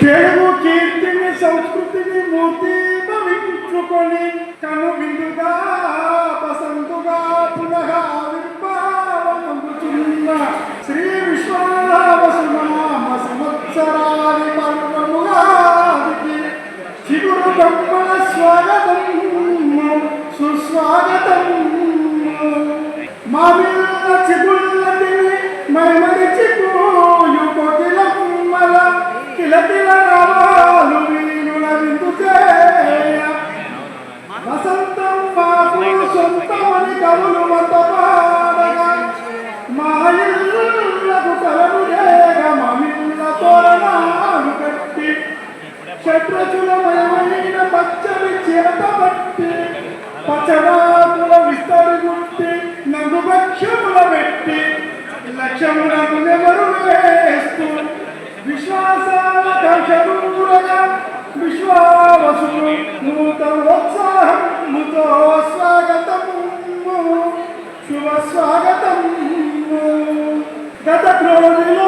తెలుగు కీర్తిని సంస్కృతిని మూర్తి భవించుకొని కను విందుగా వసంతుగా పునః ఆవిర్భావముచున్న శ్రీ విశ్వావసునామ సంవత్సరాది పర్వముగాదికి చిగురు బ్రహ్మణ స్వాగతం. సుస్వాగతం. మా మామిళ్ళ చిగుళ్ళని మైమరిచిపోయు షడ్రచులమయమైన పచ్చని చేత పట్టి పచ్చడాకుల విస్తరి గుట్టి నగు భక్ష్యముల పెట్టి లక్ష్యములను నెవరు వేస్తూ విశ్వాసాల విశ్వాసాకాంక్షదూరగా విశ్వావసులు నూతనోత్సాహముతో స్వాగతము శుభ స్వాగతము గత క్రోధిలో